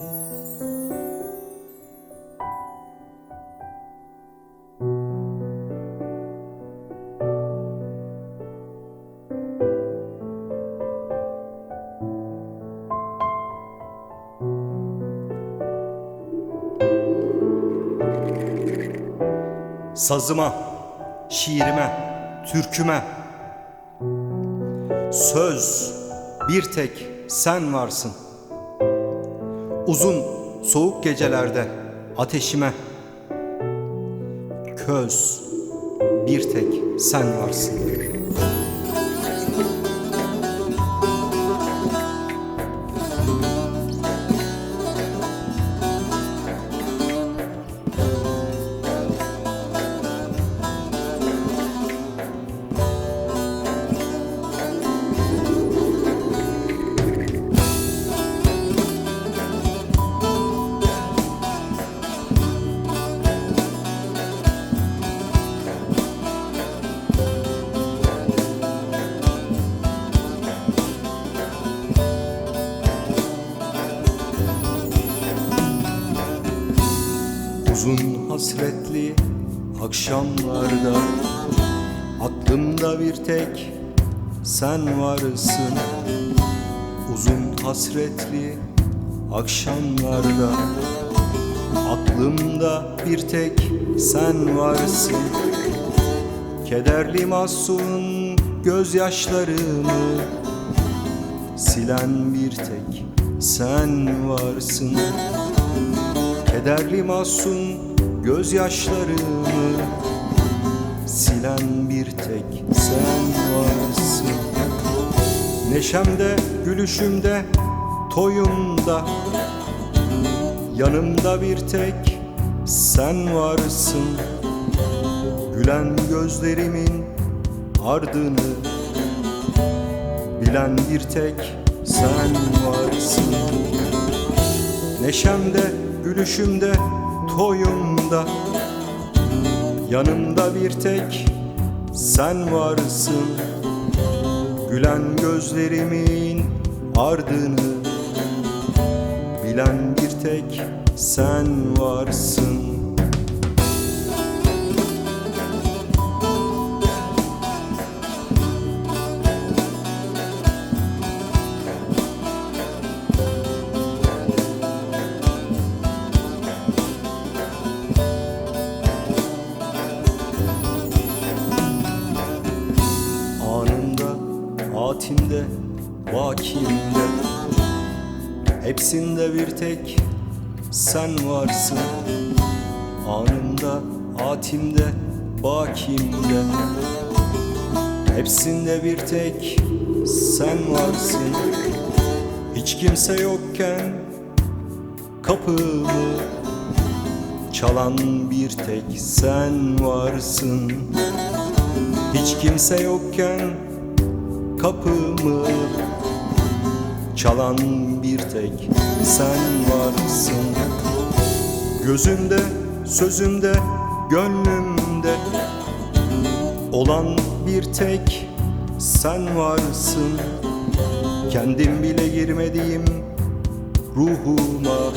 Sazıma, şiirime, türküme. Söz bir tek sen varsın Uzun soğuk gecelerde ateşime. Köz bir tek sen varsın Uzun hasretli akşamlarda Aklımda bir tek sen varsın Uzun hasretli akşamlarda Aklımda bir tek sen varsın Kederli masum gözyaşlarımı Silen bir tek sen varsın Kederli masum gözyaşlarımı Silen bir tek sen varsın. Neşemde, gülüşümde, toyumda Yanımda bir tek sen varsın. Gülen gözlerimin ardını Bilen bir tek sen varsın. Neşemde, gülüşümde, toyumda. Yanımda bir tek sen varsın. Gülen gözlerimin ardını Bilen bir tek sen varsın atimde, vakimde Hepsinde bir tek sen varsın. Anında, atimde, bakimde. Hepsinde bir tek sen varsın. Hiç kimse yokken kapımı Çalan bir tek sen varsın. Hiç kimse yokken kapımı Çalan bir tek sen varsın. Gözümde, sözümde, gönlümde Olan bir tek sen varsın. Kendim bile girmediğim ruhuma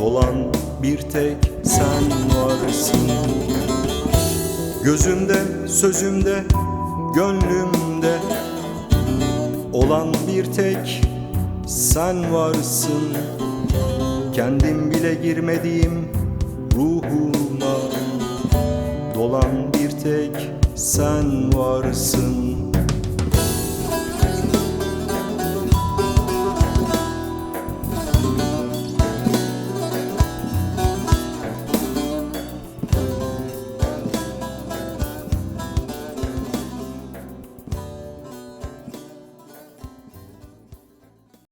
Dolan bir tek sen varsın. Gözümde, sözümde, gönlümde Olan bir tek sen varsın. Kendim bile girmediğim ruhuma Dolan bir tek sen varsın